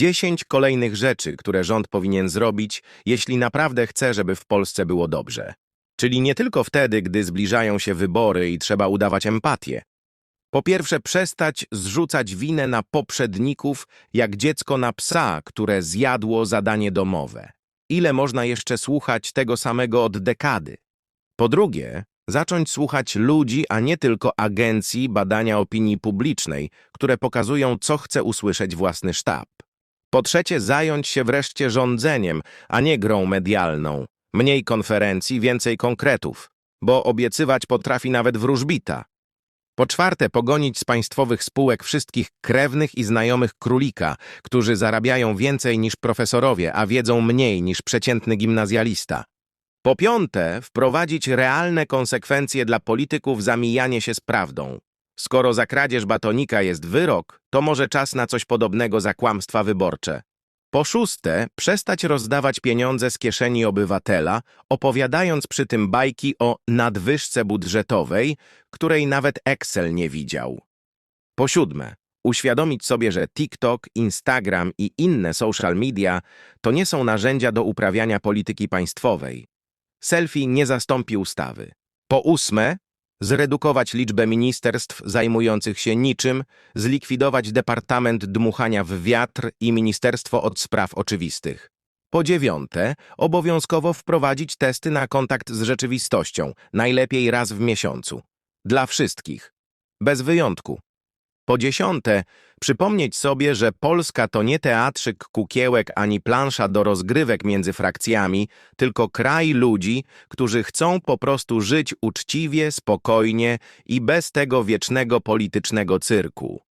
10 kolejnych rzeczy, które rząd powinien zrobić, jeśli naprawdę chce, żeby w Polsce było dobrze. Czyli nie tylko wtedy, gdy zbliżają się wybory i trzeba udawać empatię. Po pierwsze, przestać zrzucać winę na poprzedników, jak dziecko na psa, które zjadło zadanie domowe. Ile można jeszcze słuchać tego samego od dekady? Po drugie, zacząć słuchać ludzi, a nie tylko agencji badania opinii publicznej, które pokazują, co chce usłyszeć własny sztab. Po trzecie, zająć się wreszcie rządzeniem, a nie grą medialną. Mniej konferencji, więcej konkretów, bo obiecywać potrafi nawet wróżbita. Po czwarte, pogonić z państwowych spółek wszystkich krewnych i znajomych królika, którzy zarabiają więcej niż profesorowie, a wiedzą mniej niż przeciętny gimnazjalista. Po piąte, wprowadzić realne konsekwencje dla polityków za mijanie się z prawdą. Skoro za kradzież batonika jest wyrok, to może czas na coś podobnego za kłamstwa wyborcze. Po szóste, przestać rozdawać pieniądze z kieszeni obywatela, opowiadając przy tym bajki o nadwyżce budżetowej, której nawet Excel nie widział. Po siódme, uświadomić sobie, że TikTok, Instagram i inne social media to nie są narzędzia do uprawiania polityki państwowej. Selfie nie zastąpi ustawy. Po ósme, zredukować liczbę ministerstw zajmujących się niczym, zlikwidować Departament Dmuchania w Wiatr i Ministerstwo od Spraw Oczywistych. Po dziewiąte, obowiązkowo wprowadzić testy na kontakt z rzeczywistością, najlepiej raz w miesiącu. Dla wszystkich. Bez wyjątku. Po dziesiąte, przypomnieć sobie, że Polska to nie teatrzyk kukiełek ani plansza do rozgrywek między frakcjami, tylko kraj ludzi, którzy chcą po prostu żyć uczciwie, spokojnie i bez tego wiecznego politycznego cyrku.